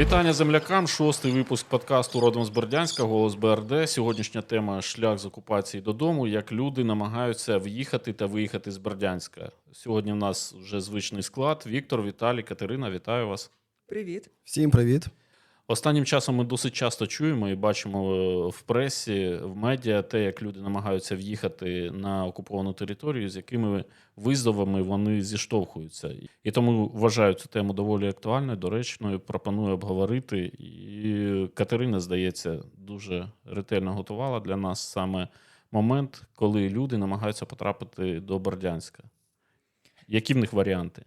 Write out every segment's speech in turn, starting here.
Вітання землякам. Шостий випуск подкасту Родом з Бердянська, голос БРД. Сьогоднішня тема шлях з окупації додому. Як люди намагаються в'їхати та виїхати з Бердянська. Сьогодні в нас вже звичний склад. Віктор, Віталій, Катерина, вітаю вас. Привіт. Всім привіт. Останнім часом ми досить часто чуємо і бачимо е, в пресі, в медіа те, як люди намагаються в'їхати на окуповану територію, з якими визовами вони зіштовхуються. І тому вважаю цю тему доволі актуальною, доречною. Пропоную обговорити. І Катерина, здається, дуже ретельно готувала для нас саме момент, коли люди намагаються потрапити до Бердянська. Які в них варіанти?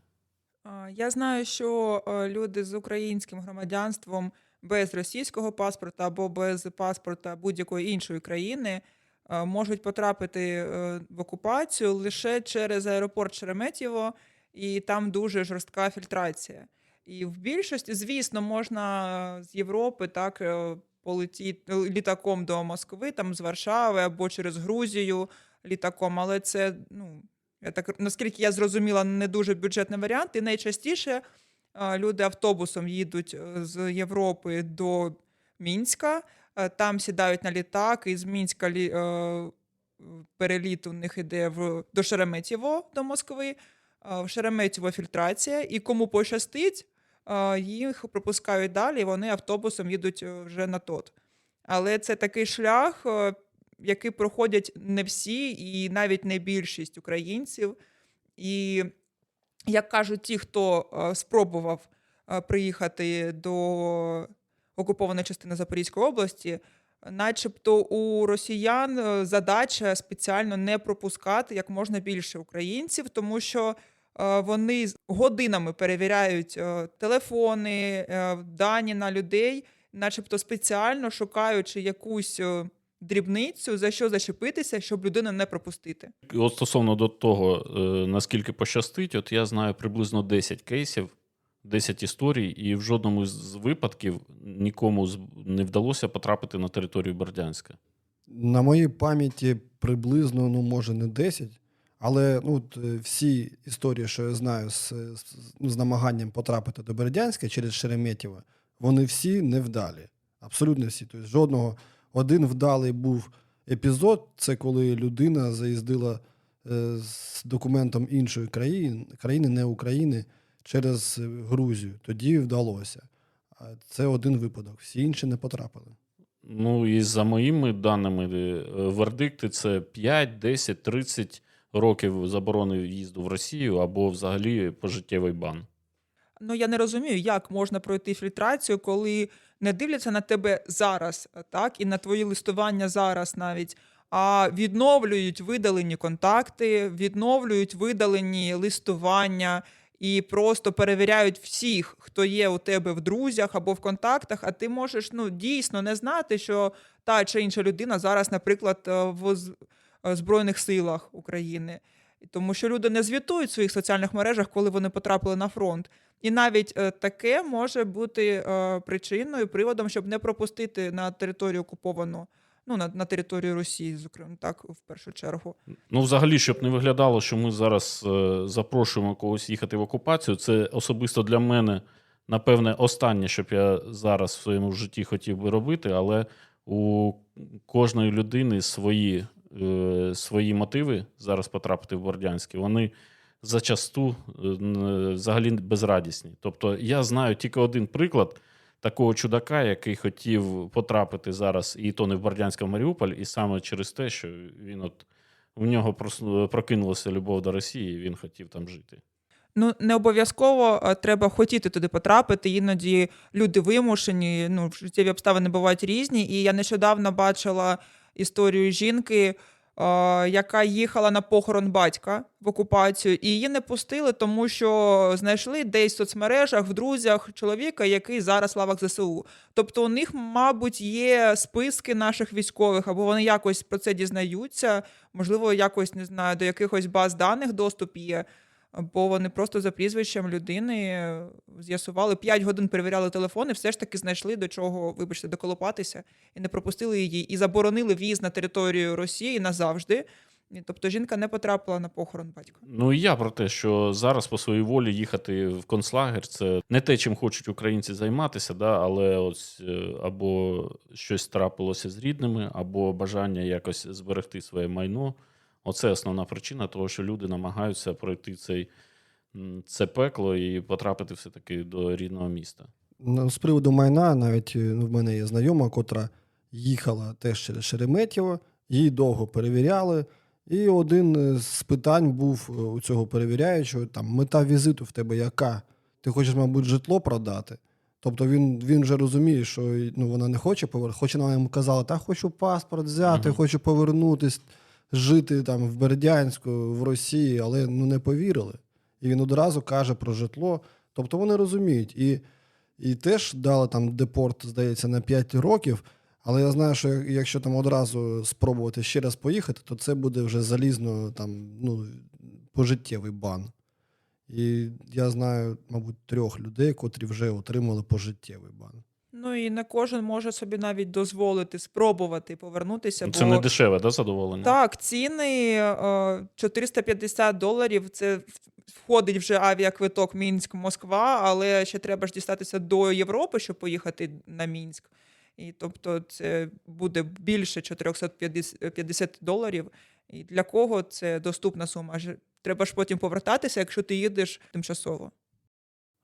Я знаю, що е, люди з українським громадянством без російського паспорта або без паспорта будь-якої іншої країни е, можуть потрапити е, в окупацію лише через аеропорт Шереметьєво, і там дуже жорстка фільтрація. І в більшості, звісно, можна з Європи так е, полетіти літаком до Москви, там з Варшави або через Грузію літаком, але це ну. Я так наскільки я зрозуміла, не дуже бюджетний варіант. І найчастіше люди автобусом їдуть е, з Європи до Мінська, е, там сідають на літак, і з Мінська е, переліт у них іде в, до Шереметьєво, до Москви. В Шереметьєво фільтрація, і кому пощастить, їх пропускають далі, і вони автобусом їдуть вже на тот. Але це такий шлях, який проходять не всі, і навіть не більшість українців. І як кажуть ті, хто е, спробував е, приїхати до окупованої частини Запорізької області, начебто у росіян е, задача спеціально не пропускати як можна більше українців, тому що вони годинами перевіряють телефони, дані на людей, начебто спеціально шукаючи якусь дрібницю, за що зачепитися, щоб людину не пропустити. От стосовно до того, е, наскільки пощастить, от я знаю приблизно 10 кейсів, 10 історій, і в жодному з випадків нікому з- не вдалося потрапити на територію Бердянська. На моїй пам'яті приблизно, ну може не 10, але ну, е, всі історії, що я знаю з, з, ну, з намаганням потрапити до Бердянська через Шереметьєво, вони всі невдалі. Абсолютно всі. Тобто жодного. Один вдалий був епізод, це коли людина заїздила е, з документом іншої країни, країни, не України, через Грузію. Тоді вдалося. Це один випадок. Всі інші не потрапили. Ну і за моїми даними, е, вердикти це 5, 10, 30 років заборони в'їзду в Росію або взагалі пожиттєвий бан. Ну я не розумію, як можна пройти фільтрацію, коли не дивляться на тебе зараз, так, і на твої листування зараз навіть, а відновлюють видалені контакти, відновлюють видалені листування і просто перевіряють всіх, хто є у тебе в друзях або в контактах, а ти можеш ну, дійсно не знати, що та чи інша людина зараз, наприклад, е, в е, Збройних силах України. Тому що люди не звітують в своїх соціальних мережах, коли вони потрапили на фронт. І навіть е, таке може бути е, причиною, приводом, щоб не пропустити на територію окуповану, ну на, на територію Росії, зокрема, так в першу чергу. Ну, взагалі, щоб не виглядало, що ми зараз е, запрошуємо когось їхати в окупацію, це особисто для мене, напевне, останнє, щоб я зараз в своєму житті хотів би робити, але у кожної людини свої, е, свої мотиви зараз потрапити в Бордянське, вони зачасту е, взагалі безрадісні. Тобто, я знаю тільки один приклад. Такого чудака, який хотів потрапити зараз, і то не в Бордянськ, в Маріуполь, і саме через те, що він от в нього прос- прокинулася любов до Росії, і він хотів там жити. Ну не обов'язково е, треба хотіти туди потрапити. Іноді люди вимушені. Ну життєві обставини бувають різні. І я нещодавно бачила історію жінки, е, яка їхала на похорон батька в окупацію, і її не пустили, тому що знайшли десь в соцмережах, в друзях чоловіка, який зараз в лавах ЗСУ. Тобто у них, мабуть, є списки наших військових, або вони якось про це дізнаються. Можливо, якось не знаю, до якихось баз даних доступ є. Бо вони просто за прізвищем людини е, з'ясували 5 годин перевіряли телефони, все ж таки знайшли до чого, вибачте, доколупатися і не пропустили її, і заборонили в'їзд на територію Росії назавжди. Тобто жінка не потрапила на похорон батька. Ну і я про те, що зараз по своїй волі їхати в концлагер це не те, чим хочуть українці займатися, да, але ось е, або щось трапилося з рідними, або бажання якось зберегти своє майно. Оце основна причина того, що люди намагаються пройти цей, це пекло і потрапити все-таки до рідного міста. Ну, З приводу майна, навіть е, ну, в мене є знайома, котра їхала теж через Шереметьєво, її довго перевіряли. І один е, з питань був е, у цього перевіряючого: там мета візиту в тебе яка? Ти хочеш, мабуть, житло продати? Тобто він, він вже розуміє, що ну, вона не хоче повернути. Хоч вона йому казала, та хочу паспорт взяти, Мгм. хочу повернутись, жити там в Бердянську, в Росії, але ну, не повірили. І він одразу каже про житло. Тобто вони розуміють. І і теж дали там депорт, здається, на 5 років. Але я знаю, що якщо там одразу спробувати ще раз поїхати, то це буде вже залізно там, ну, пожиттєвий бан. І я знаю, мабуть, трьох людей, котрі вже отримали пожиттєвий бан. Ну і не кожен може собі навіть дозволити спробувати повернутися. Це бо... не дешеве, да, задоволення? Так, ціни е, 450 доларів. Це входить вже авіаквиток Мінськ-Москва, але ще треба ж дістатися до Європи, щоб поїхати на Мінськ. І тобто це буде більше 450 доларів. І для кого це доступна сума? Треба ж потім повертатися, якщо ти їдеш тимчасово.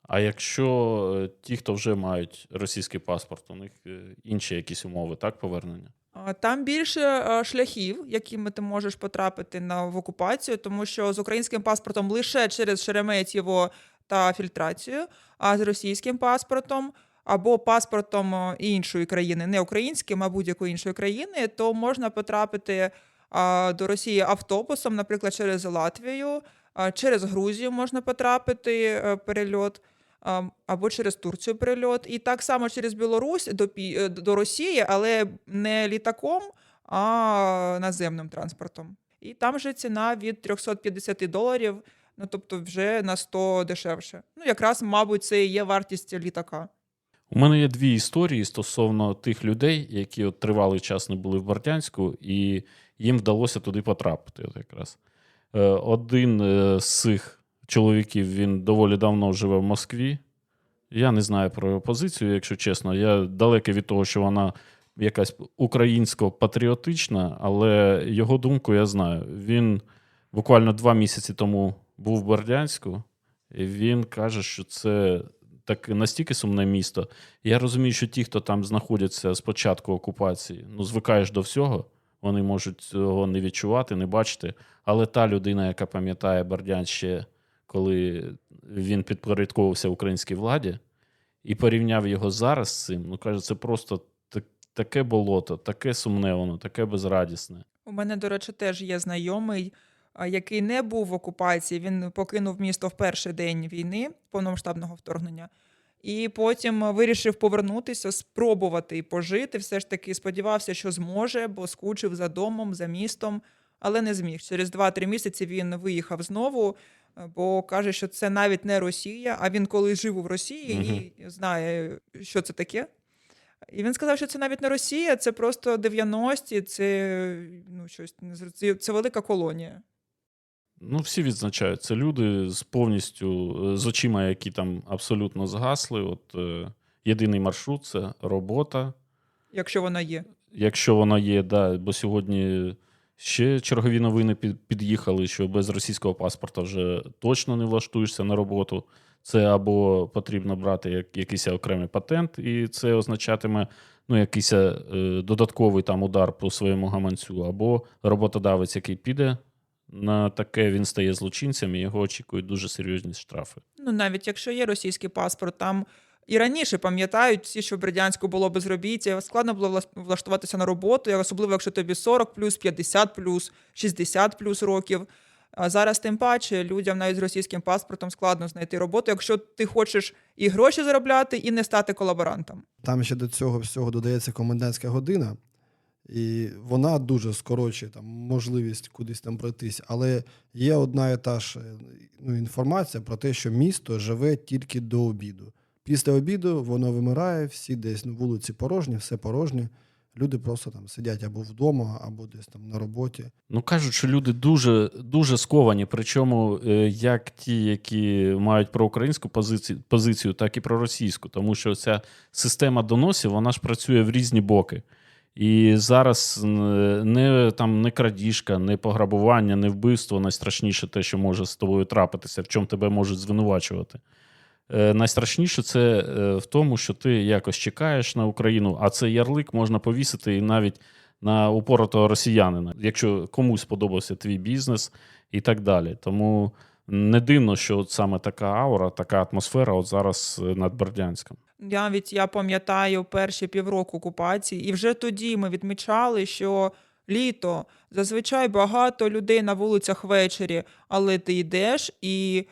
А якщо е, ті, хто вже мають російський паспорт, у них е, інші якісь умови, так, повернення? Там більше е, шляхів, якими ти можеш потрапити на в окупацію, тому що з українським паспортом лише через Шереметьєво та фільтрацію, а з російським паспортом або паспортом іншої країни, не українським, а будь-якої іншої країни, то можна потрапити до Росії автобусом, наприклад, через Латвію, а, через Грузію можна потрапити перельот. Або через Турцію перельот, і так само через Білорусь до, е, до Росії, але не літаком, а наземним транспортом. І там же ціна від 350 доларів, ну тобто вже на 100 дешевше. Ну, якраз, мабуть, це і є вартість літака. У мене є дві історії стосовно тих людей, які от тривалий час не були в Бердянську, і їм вдалося туди потрапити. От якраз. Е, Один е, з цих чоловіків він доволі давно живе в Москві. Я не знаю про його позицію, якщо чесно. Я далекий від того, що вона якась українсько-патріотична, але його думку я знаю. Він буквально два місяці тому був в Бердянську, і він каже, що це так настільки сумне місто. Я розумію, що ті, хто там знаходяться з початку окупації, ну звикаєш до всього, вони можуть цього не відчувати, не бачити. Але та людина, яка пам'ятає Бердянськ ще, коли він підпорядковувався українській владі, і порівняв його зараз з цим, ну каже, це просто таке болото, таке сумне воно, таке безрадісне. У мене, до речі, теж є знайомий, який не був в окупації. Він покинув місто в перший день війни, повномасштабного вторгнення, і потім вирішив повернутися, спробувати пожити. Все ж таки сподівався, що зможе, бо скучив за домом, за містом, але не зміг. Через 2-3 місяці він виїхав знову, бо каже, що це навіть не Росія. А він коли жив у Росії і знає, що це таке. І він сказав, що це навіть не Росія, це просто 90-ті, це ну, щось це, це велика колонія. Ну, всі відзначають. Це люди з повністю е, з очима, які там абсолютно згасли. От е, єдиний маршрут це робота. Якщо вона є. Якщо вона є, да, бо сьогодні ще чергові новини під, під'їхали, що без російського паспорта вже точно не влаштуєшся на роботу. Це або потрібно брати якийсь окремий патент, і це означатиме ну, якийсь е, додатковий там удар по своєму гаманцю, або роботодавець, який піде на таке, він стає злочинцем, і його очікують дуже серйозні штрафи. Ну, навіть якщо є російський паспорт, там і раніше пам'ятають всі, що в Бердянську було безробіття, складно було влаштуватися на роботу, особливо якщо тобі 40 плюс, 50 плюс, 60 плюс років. А зараз тим паче людям навіть з російським паспортом складно знайти роботу, якщо ти хочеш і гроші заробляти, і не стати колаборантом. Там ще до цього всього додається комендантська година, і вона дуже скорочує там, можливість кудись там пройтись. Але є одна і та ж ну, інформація про те, що місто живе тільки до обіду. Після обіду воно вимирає, всі десь ну, вулиці порожні, все порожнє. Люди просто там сидять або вдома, або десь там на роботі. Ну кажуть, що люди дуже, дуже сковані. Причому е, як ті, які мають проукраїнську позицію, позицію, так і проросійську. Тому що ця система доносів вона ж працює в різні боки. І зараз не, там, не крадіжка, не пограбування, не вбивство найстрашніше те, що може з тобою трапитися, в чому тебе можуть звинувачувати. Е, Найстрашніше це е, в тому, що ти якось чекаєш на Україну, а цей ярлик можна повісити і навіть на упоротого росіянина, якщо комусь сподобався твій бізнес і так далі. Тому не дивно, що от саме така аура, така атмосфера от зараз е, над Бердянськом. Навіть я пам'ятаю перші півроку окупації, і вже тоді ми відмічали, що літо зазвичай багато людей на вулицях ввечері, але ти йдеш і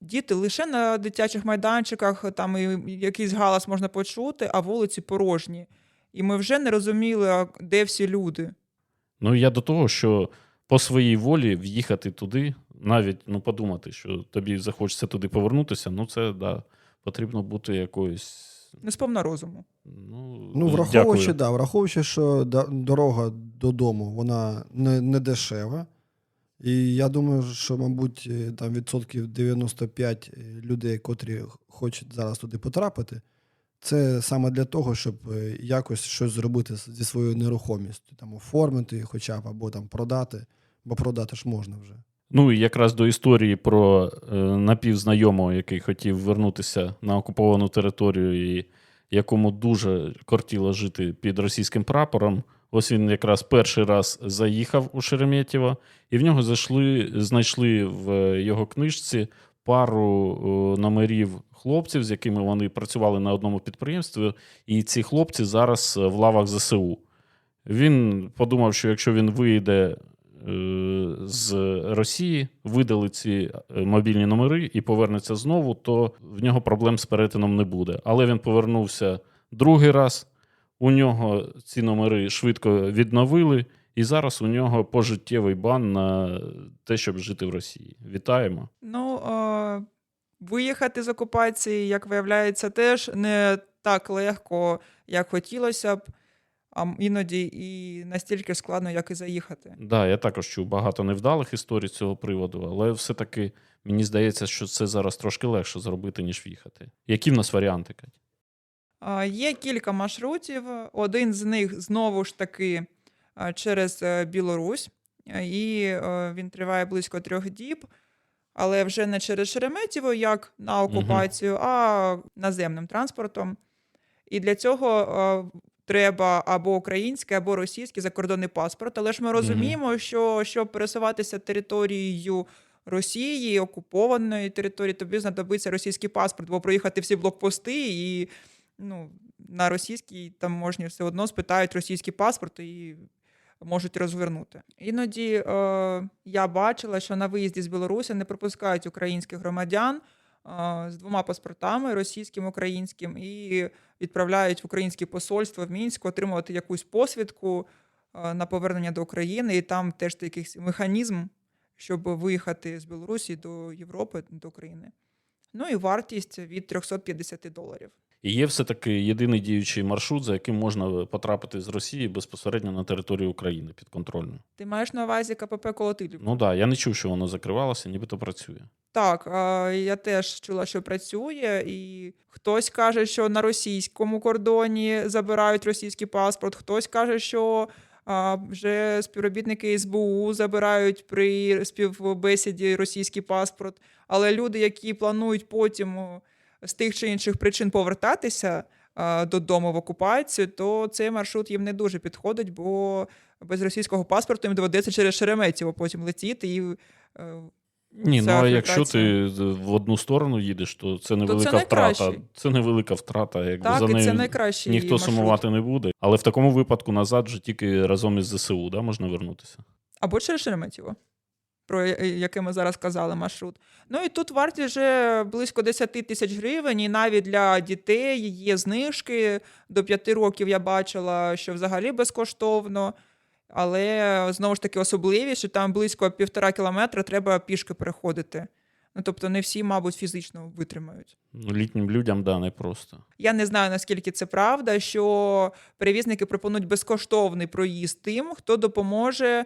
діти лише на дитячих майданчиках, там і якийсь галас можна почути, а вулиці порожні. І ми вже не розуміли, де всі люди. Ну я до того, що по своїй волі в'їхати туди, навіть ну, подумати, що тобі захочеться туди повернутися, ну це да, потрібно бути якоюсь. Не сповна розуму. Ну, Ну, враховуючи, дякую. да, враховуючи, що дорога додому вона не, не дешева. І я думаю, що, мабуть, е, там відсотків 95 людей, котрі хочуть зараз туди потрапити, це саме для того, щоб е, якось щось зробити зі своєю нерухомістю, там оформити хоча б або там продати, бо продати ж можна вже. Ну і якраз до історії про е, напівзнайомого, який хотів вернутися на окуповану територію, і якому дуже кортіло жити під російським прапором. Ось він якраз перший раз заїхав у Шереметьєво, і в нього зайшли, знайшли в його книжці пару е, номерів хлопців, з якими вони працювали на одному підприємстві, і ці хлопці зараз в лавах ЗСУ. Він подумав, що якщо він вийде е, з Росії, видали ці е, мобільні номери і повернеться знову, то в нього проблем з перетином не буде. Але він повернувся другий раз. У нього ці номери швидко відновили, і зараз у нього пожиттєвий бан на те, щоб жити в Росії. Вітаємо. Ну, е, виїхати з окупації, як виявляється, теж не так легко, як хотілося б, а іноді і настільки складно, як і заїхати. Да, я також чув багато невдалих історій з цього приводу, але все-таки мені здається, що це зараз трошки легше зробити, ніж в'їхати. Які в нас варіанти, Кать? Є кілька маршрутів. Один з них знову ж таки через е, Білорусь, і е, він триває близько трьох діб, але вже не через Шереметьєво, як на окупацію, а наземним транспортом. І для цього треба або український, або російський закордонний паспорт. Але ж ми розуміємо, що щоб пересуватися територією Росії, окупованої території, тобі знадобиться російський паспорт, бо проїхати всі блокпости і ну, на російській таможні все одно спитають російський паспорт і можуть розвернути. Іноді е, я бачила, що на виїзді з Білорусі не пропускають українських громадян е, з двома паспортами російським українським і відправляють в українське посольство в Мінську отримувати якусь посвідку е, на повернення до України, і там теж якийсь механізм, щоб виїхати з Білорусі до Європи, до України. Ну і вартість від 350 доларів. І є все-таки єдиний діючий маршрут, за яким можна потрапити з Росії безпосередньо на територію України підконтрольну. Ти маєш на увазі КПП Колотилів? Ну так, да, я не чув, що воно закривалося, нібито працює. Так, я теж чула, що працює, і хтось каже, що на російському кордоні забирають російський паспорт, хтось каже, що вже співробітники СБУ забирають при співбесіді російський паспорт. Але люди, які планують потім з тих чи інших причин повертатися додому в окупацію, то цей маршрут їм не дуже підходить, бо без російського паспорту їм доведеться через Шереметьєво потім летіти і. е, Ні, ну а якщо ти в одну сторону їдеш, то це невелика втрата. найкращий. Це невелика втрата. Якби Так, за нею це ніхто маршрут. сумувати не буде. Але в такому випадку назад вже тільки разом із ЗСУ да, можна вернутися. Або через Шереметьєво, про я- яке ми зараз казали маршрут. Ну і тут вартість вже близько 10 тисяч гривень, і навіть для дітей є знижки. До 5 років я бачила, що взагалі безкоштовно. Але знову ж таки особливість, що там близько півтора кілометра треба пішки переходити Ну, тобто не всі, мабуть, фізично витримають. Ну, літнім людям да, не просто. Я не знаю, наскільки це правда, що перевізники пропонують безкоштовний проїзд тим, хто допоможе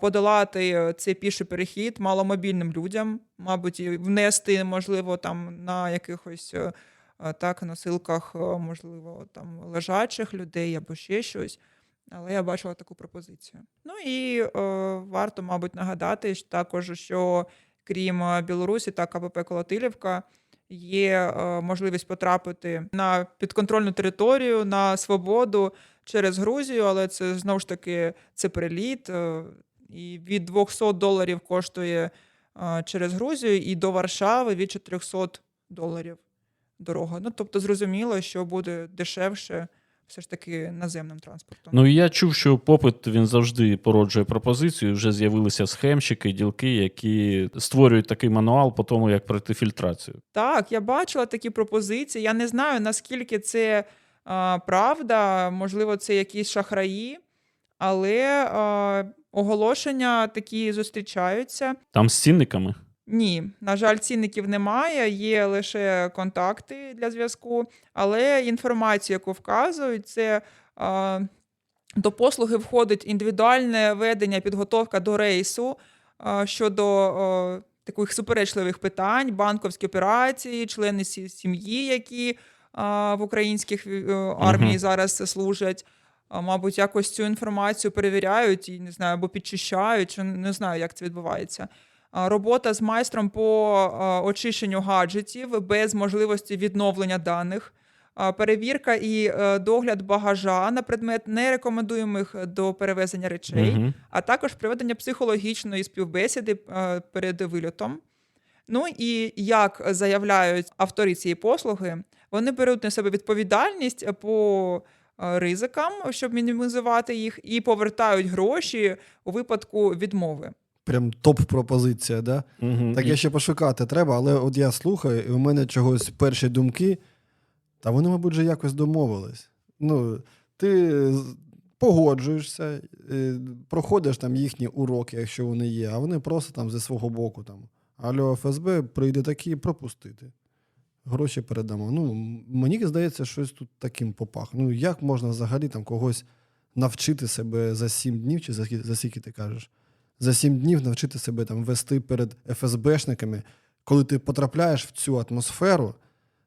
подолати е, цей піший перехід маломобільним людям, мабуть, внести, можливо, там на якихось е, так, носилках, е, можливо, там лежачих людей або ще щось. Але я бачила таку пропозицію. Ну і е, варто, мабуть, нагадати також, що крім е, Білорусі та КПП Колотилівка, є е, можливість потрапити на підконтрольну територію, на свободу через Грузію, але це знову ж таки це переліт. е, І від 200 доларів коштує через Грузію, і до Варшави від 400 доларів дорога. Ну тобто, зрозуміло, що буде дешевше все ж таки наземним транспортом. Ну і я чув, що попит він завжди породжує пропозицію. Вже з'явилися схемщики, ділки, які створюють такий мануал по тому, як пройти фільтрацію. Так, я бачила такі пропозиції. Я не знаю, наскільки це а, правда, можливо, це якісь шахраї, але а, оголошення такі зустрічаються. Там з цінниками. Ні, на жаль, цінників немає, є лише контакти для зв'язку, але інформацію, яку вказують, це а, до послуги входить індивідуальне ведення, підготовка до рейсу а, щодо а, таких суперечливих питань, банковські операції, члени сім'ї, які а, в українських е, армії Мгм. зараз служать. А, Мабуть, якось цю інформацію перевіряють і не знаю, або підчищають, чи не знаю, як це відбувається. Робота з майстром по очищенню гаджетів без можливості відновлення даних. Перевірка і е, догляд багажа на предмет нерекомендуємих до перевезення речей, Мгм. а також проведення психологічної співбесіди е, перед вильотом. Ну і як заявляють автори цієї послуги, вони беруть на себе відповідальність по е, ризикам, щоб мінімізувати їх, і повертають гроші у випадку відмови. Прям топ-пропозиція, да? Мгм. Так я ще пошукати треба, але от я слухаю, і у мене чогось перші думки, та вони, мабуть, вже якось домовились. Ну, ти погоджуєшся, е, проходиш там їхні уроки, якщо вони є, а вони просто там зі свого боку там. Алло, ФСБ прийде такі пропустити. Гроші передамо. Ну, мені здається, щось тут таким попах. Ну, як можна взагалі там когось навчити себе за сім днів, чи за скільки ти кажеш? За сім днів навчити себе там вести перед ФСБшниками, коли ти потрапляєш в цю атмосферу,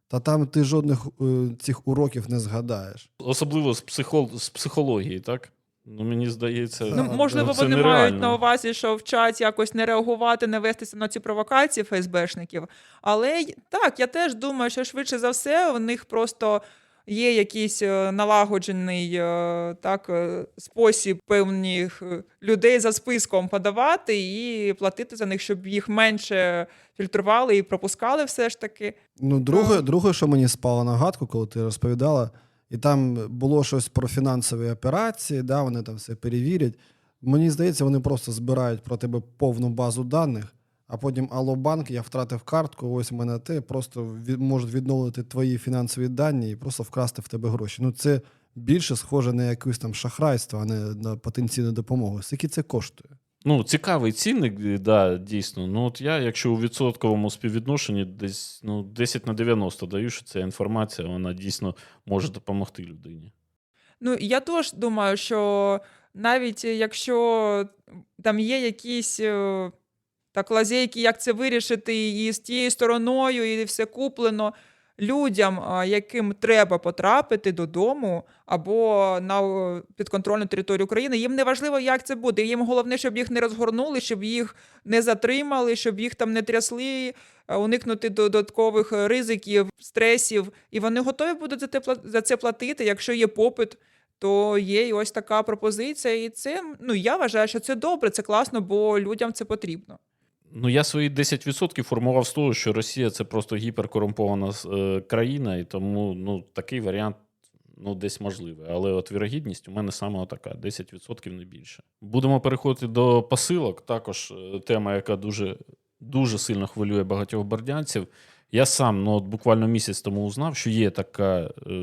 та там ти жодних е, цих уроків не згадаєш. Особливо з, психол... з психології, так? Ну, мені здається, Ну, можливо, це вони нереально. мають на увазі, що вчать якось не реагувати, не вестися на ці провокації ФСБшників. Але так, я теж думаю, що швидше за все у них просто є якийсь е, налагоджений е, так, е, спосіб певних людей за списком подавати і платити за них, щоб їх менше фільтрували і пропускали все ж таки. Ну, друге, друге, що мені спало на гадку, коли ти розповідала, і там було щось про фінансові операції, да, вони там все перевірять. Мені здається, вони просто збирають про тебе повну базу даних, а потім Алло банк, я втратив картку, ось в мене те, просто від, можуть відновити твої фінансові дані і просто вкрасти в тебе гроші. Ну, це більше схоже на якесь там шахрайство, а не на потенційну допомогу. Скільки це коштує? Ну, цікавий цінник, да, дійсно. Ну, от я, якщо у відсотковому співвідношенні десь ну, 10 на 90 даю, що ця інформація, вона дійсно може допомогти людині. Ну, я теж думаю, що навіть якщо там є якісь е, так, лазейки, як це вирішити, і з тією стороною, і все куплено людям, яким треба потрапити додому або на підконтрольну територію України, їм не важливо, як це буде. Їм головне, щоб їх не розгорнули, щоб їх не затримали, щоб їх там не трясли, е, уникнути додаткових ризиків, стресів. І вони готові будуть за це платити, якщо є попит то є і ось така пропозиція, і це ну я вважаю, що це добре, це класно, бо людям це потрібно. Ну, я свої 10% формував з того, що Росія це просто гіперкорумпована е, країна, і тому ну, такий варіант ну, десь можливий. Але от вірогідність у мене саме така: 10% не більше. Будемо переходити до посилок. Також е, тема, яка дуже, дуже сильно хвилює багатьох бердянців. Я сам ну, от буквально місяць тому узнав, що є така е,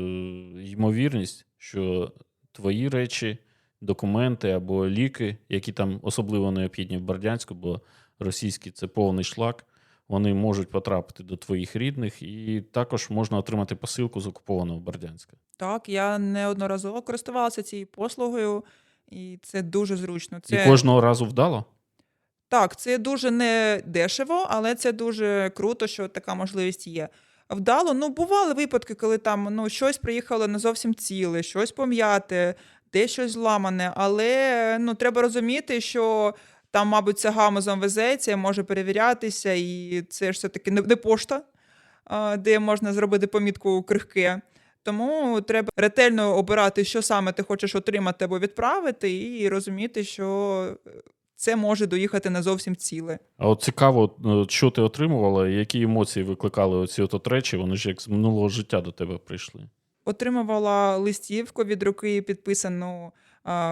ймовірність, що твої речі, документи або ліки, які там особливо необхідні в Бердянську, бо російський це повний шлак, вони можуть потрапити до твоїх рідних, і також можна отримати посилку з окупованого Бердянська. Так, я неодноразово користувалася цією послугою, і це дуже зручно. Це І кожного разу вдало? Так, це дуже не дешево, але це дуже круто, що така можливість є. Вдало, ну, бували випадки, коли там ну, щось приїхало не зовсім ціле, щось пом'яте, десь щось зламане. Але ну, треба розуміти, що там, мабуть, це гамузом везеться, може перевірятися, і це ж все-таки не, пошта, де можна зробити помітку крихке. Тому треба ретельно обирати, що саме ти хочеш отримати або відправити, і розуміти, що це може доїхати не зовсім ціле. А от цікаво, е, що ти отримувала, які емоції викликали оці от, от речі, вони ж як з минулого життя до тебе прийшли. Отримувала листівку від руки, підписану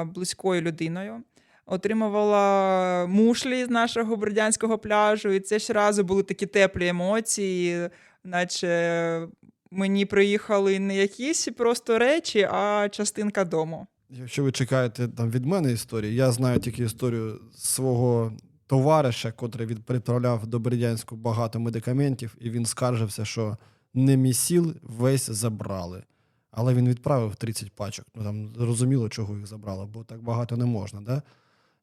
близькою людиною. Отримувала мушлі з нашого бердянського пляжу, і це щоразу були такі теплі емоції, наче мені приїхали не якісь просто речі, а частинка дому. Якщо ви чекаєте там від мене історії, я знаю тільки історію свого товариша, котрий відправляв до Бердянську багато медикаментів, і він скаржився, що не місіл весь забрали. Але він відправив 30 пачок. Ну там зрозуміло, чого їх забрали, бо так багато не можна. Да?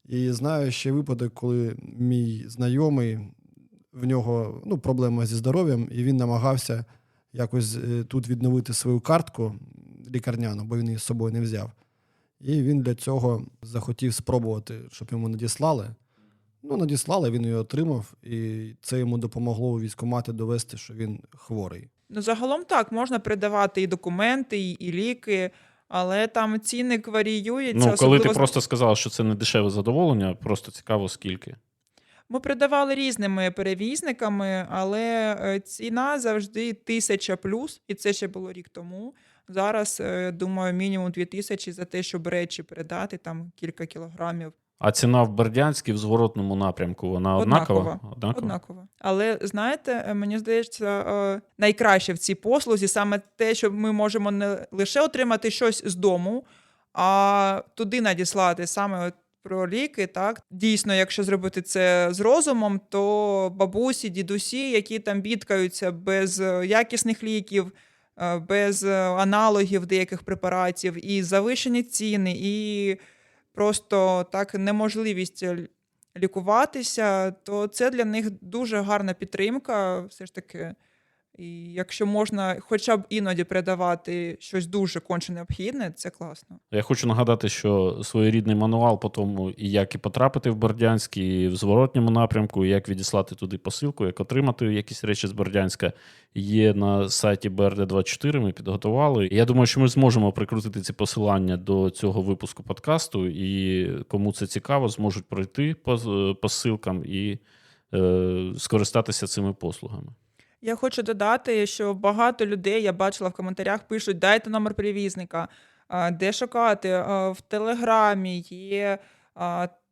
І знаю ще випадок, коли мій знайомий в нього ну, проблема зі здоров'ям, і він намагався якось е, тут відновити свою картку лікарняну, бо він її з собою не взяв. І він для цього захотів спробувати, щоб йому надіслали. Ну, надіслали, він її отримав, і це йому допомогло у військкоматі довести, що він хворий. Ну, загалом так, можна передавати і документи, і, і ліки, але там цінник варіюється. Ну, коли особливо ти з- просто сказала, що це не дешеве задоволення, просто цікаво, скільки. Ми передавали різними перевізниками, але е, ціна завжди тисяча плюс, і це ще було рік тому. Зараз, е, думаю, мінімум дві тисячі за те, щоб речі передати, там кілька кілограмів. А ціна в Бердянській в зворотному напрямку, вона однакова? Однакова. Однакова? Однаково. Але знаєте, е, мені здається, е, найкраще в цій послузі саме те, що ми можемо не лише отримати щось з дому, а туди надіслати саме от про ліки. Так дійсно, якщо зробити це з розумом, то бабусі, дідусі, які там бідкаються без е, якісних ліків. Без аналогів деяких препаратів, і завишені ціни, і просто так неможливість лікуватися, то це для них дуже гарна підтримка. Все ж таки, і якщо можна хоча б іноді передавати щось дуже конче необхідне, це класно. Я хочу нагадати, що своєрідний мануал по тому, і як і потрапити в Бердянськ, і в зворотньому напрямку, і як відіслати туди посилку, як отримати якісь речі з Бердянська, є на сайті BRD24. Ми підготували. Я думаю, що ми зможемо прикрутити ці посилання до цього випуску подкасту, і кому це цікаво, зможуть пройти по з- по і е, скористатися цими послугами. Я хочу додати, що багато людей я бачила в коментарях пишуть: дайте номер перевізника, де шукати. В Телеграмі є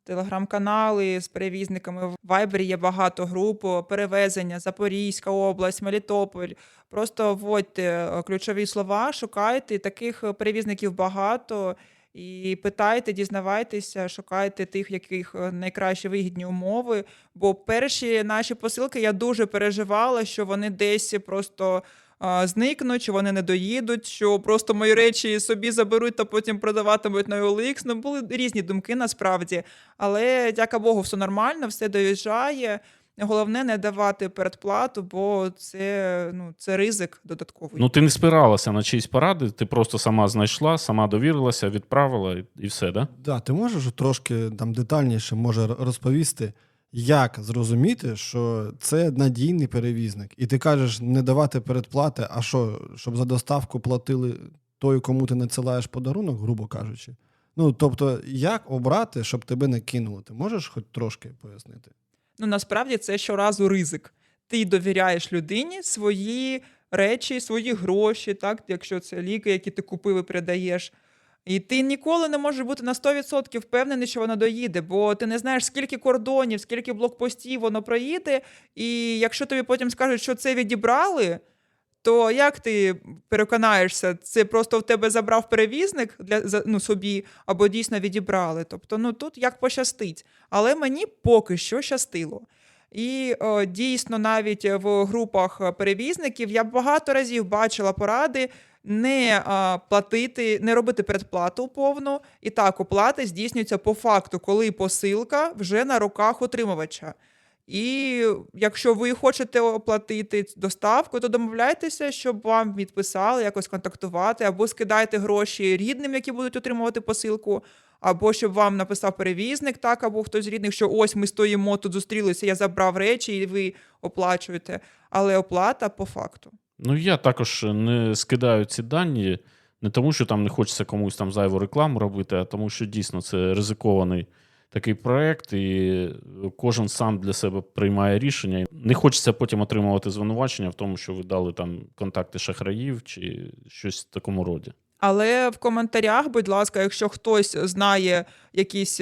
телеграм-канали з перевізниками. В Вайбері є багато груп перевезення, Запорізька область, Мелітополь. Просто вводьте ключові слова, шукайте. Таких е, перевізників багато. І питайте, дізнавайтеся, шукайте тих, яких е, найкращі вигідні умови. Бо перші наші посилки я дуже переживала, що вони десь просто зникнуть, чи вони не доїдуть, що просто мої речі собі заберуть та потім продаватимуть на OLX. Ну, були різні думки насправді. Але, дяка Богу, все нормально, все доїжджає. Головне не давати передплату, бо це, ну, це ризик додатковий. Ну, ти не спиралася на чиїсь поради, ти просто сама знайшла, сама довірилася, відправила і, і все, да? Да, ти можеш трошки там детальніше може розповісти, як зрозуміти, що це надійний перевізник, і ти кажеш не давати передплати, а що, щоб за доставку платили той, кому ти надсилаєш подарунок, грубо кажучи. Ну тобто, як обрати, щоб тебе не кинули? Ти можеш хоч трошки пояснити? Ну насправді це щоразу ризик. Ти довіряєш людині свої речі, свої гроші, так, якщо це ліки, які ти купив і передаєш. І ти ніколи не можеш бути на 100% впевнений, що воно доїде, бо ти не знаєш, скільки кордонів, скільки блокпостів воно проїде. І якщо тобі потім скажуть, що це відібрали, то як ти переконаєшся, це просто в тебе забрав перевізник для ну, собі, або дійсно відібрали. Тобто, ну тут як пощастить. Але мені поки що щастило. І е, дійсно, навіть в групах перевізників я багато разів бачила поради не а, платити, не робити передплату повну. І так, оплата здійснюється по факту, коли посилка вже на руках отримувача. І якщо ви хочете оплатити доставку, то домовляйтеся, щоб вам відписали, якось контактувати, або скидайте гроші рідним, які будуть отримувати посилку, або щоб вам написав перевізник, так, або хтось з рідних, що ось ми стоїмо тут, зустрілися, я забрав речі, і ви оплачуєте. Але оплата по факту. Ну, я також не скидаю ці дані не тому, що там не хочеться комусь там зайву рекламу робити, а тому, що дійсно це ризикований такий проект, і кожен сам для себе приймає рішення. Не хочеться потім отримувати звинувачення в тому, що ви дали там контакти шахраїв чи щось в такому роді. Але в коментарях, будь ласка, якщо хтось знає якісь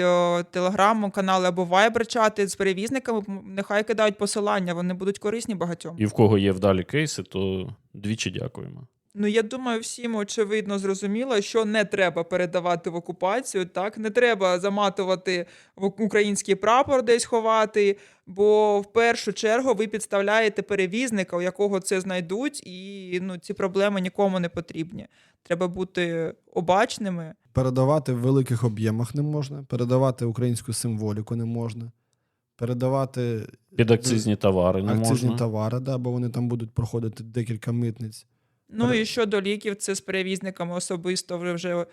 телеграм-канали або вайбер-чати з перевізниками, нехай кидають посилання, вони будуть корисні багатьом. І в кого є вдалі кейси, то двічі дякуємо. Ну, я думаю, всім очевидно зрозуміло, що не треба передавати в окупацію. Так, не треба заматувати в український прапор десь ховати, бо в першу чергу ви підставляєте перевізника, у якого це знайдуть, і ну, ці проблеми нікому не потрібні. Треба бути обачними. Передавати в великих об'ємах не можна, передавати українську символіку не можна, передавати Підакцизні товари не акцизні можна. товари, да, бо вони там будуть проходити декілька митниць. Ну і щодо ліків, це з перевізниками особисто ви вже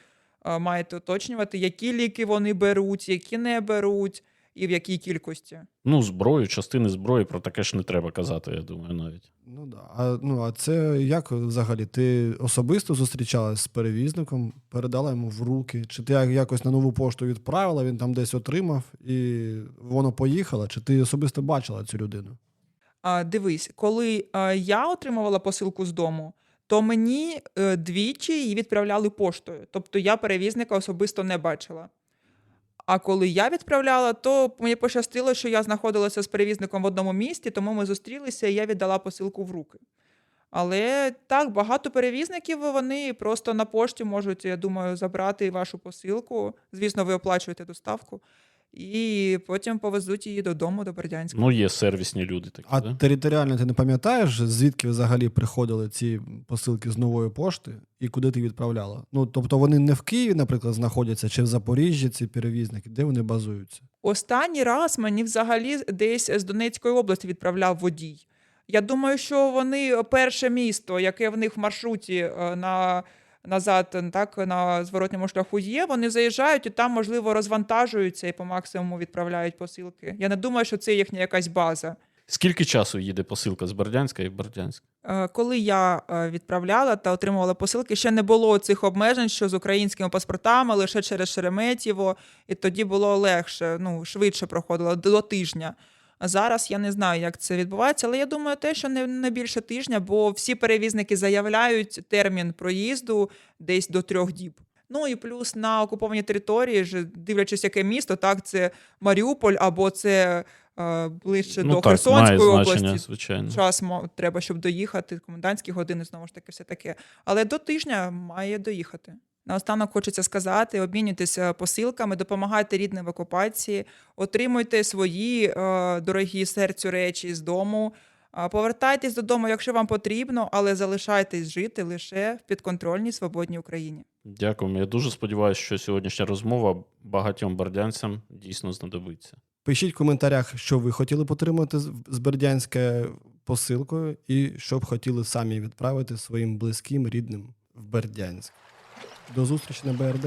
е, маєте уточнювати, які ліки вони беруть, які не беруть, і в якій кількості. Ну, зброю, частини зброї, про таке ж не треба казати, я думаю, навіть. Ну да. А, ну, а це як взагалі? Ти особисто зустрічалась з перевізником, передала йому в руки? Чи ти якось на нову пошту відправила, він там десь отримав і воно поїхало? Чи ти особисто бачила цю людину? А, дивись, коли а, я отримувала посилку з дому, то мені е, двічі її відправляли поштою. Тобто я перевізника особисто не бачила. А коли я відправляла, то мені пощастило, що я знаходилася з перевізником в одному місті, тому ми зустрілися і я віддала посилку в руки. Але так, багато перевізників вони просто на пошті можуть, я думаю, забрати вашу посилку. Звісно, ви оплачуєте доставку, і потім повезуть її додому до Бердянська. Ну, є сервісні люди такі. А да? територіально ти не пам'ятаєш, звідки взагалі приходили ці посилки з нової пошти і куди ти відправляла? Ну тобто вони не в Києві, наприклад, знаходяться, чи в Запоріжжі ці перевізники, де вони базуються? Останній раз мені взагалі десь з Донецької області відправляв водій. Я думаю, що вони перше місто, яке в них в маршруті е, на назад, так на зворотньому шляху є. Вони заїжджають і там, можливо, розвантажуються і по максимуму відправляють посилки. Я не думаю, що це їхня якась база. Скільки часу їде посилка з Бердянська і в Бердянськ? Е, Коли я е, відправляла та отримувала посилки, ще не було цих обмежень, що з українськими паспортами лише через Шереметєво, і тоді було легше, ну швидше проходило до тижня. Зараз я не знаю, як це відбувається, але я думаю, те, що не, не більше тижня, бо всі перевізники заявляють термін проїзду десь до трьох діб. Ну і плюс на окупованій території, дивлячись, яке місто, так це Маріуполь або це е, ближче ну до так, Херсонської області звичайно. час треба, щоб доїхати, комендантські години, знову ж таки, все таке. Але до тижня має доїхати. Наостанок хочеться сказати: обмінюйтеся посилками, допомагайте рідним в окупації, отримуйте свої е, дорогі серцю речі з дому. Повертайтесь додому, якщо вам потрібно, але залишайтесь жити лише в підконтрольній свободній Україні. Дякуємо. Я дуже сподіваюся, що сьогоднішня розмова багатьом бердянцям дійсно знадобиться. Пишіть в коментарях, що ви хотіли б отримати з з Бердянська посилкою, і що б хотіли самі відправити своїм близьким рідним в Бердянськ. До зустрічі на БРД.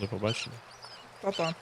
До побачення. Па-па.